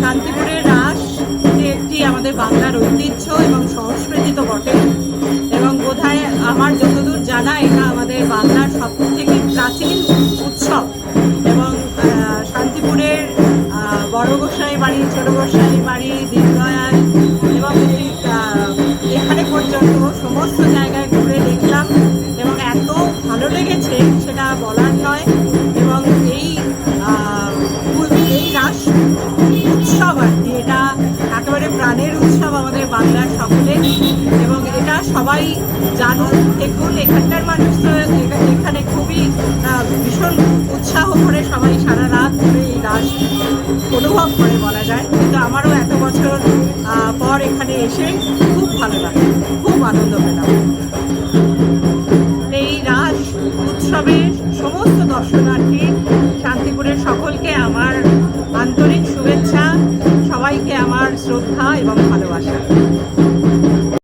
শান্তিপুরের রাস যে একটি আমাদের বাংলার ঐতিহ্য এবং সংস্কৃতি তো বটে এবং বোধহয় আমার যতদূর জানা, এটা আমাদের বাংলার সব থেকে প্রাচীন উৎসব। এবং শান্তিপুরের বড় গোসাই বাড়ি, ছোট গোসাই বাড়ি দীনদয়াল এবং এখানে পর্যন্ত সমস্ত জায়গায় ঘুরে দেখলাম এবং এত ভালো লেগেছে, সেটা বলার নয়। একেবারে প্রাণের উৎসব আমাদের বাংলার সকলের। এবং এটা সবাই জানুন দেখুন, এখানকার মানুষ তো এখানে খুবই ভীষণ উৎসাহ করে সবাই সারা রাত ধরে এই রাস অনুভব করে বলা যায়। কিন্তু আমারও এত বছর পর এখানে এসে খুব ভালো লাগে, খুব আনন্দ পেলাম। এই রাস উৎসবের সমস্ত দর্শনার্থী শ্রদ্ধা এবং ভালোবাসা।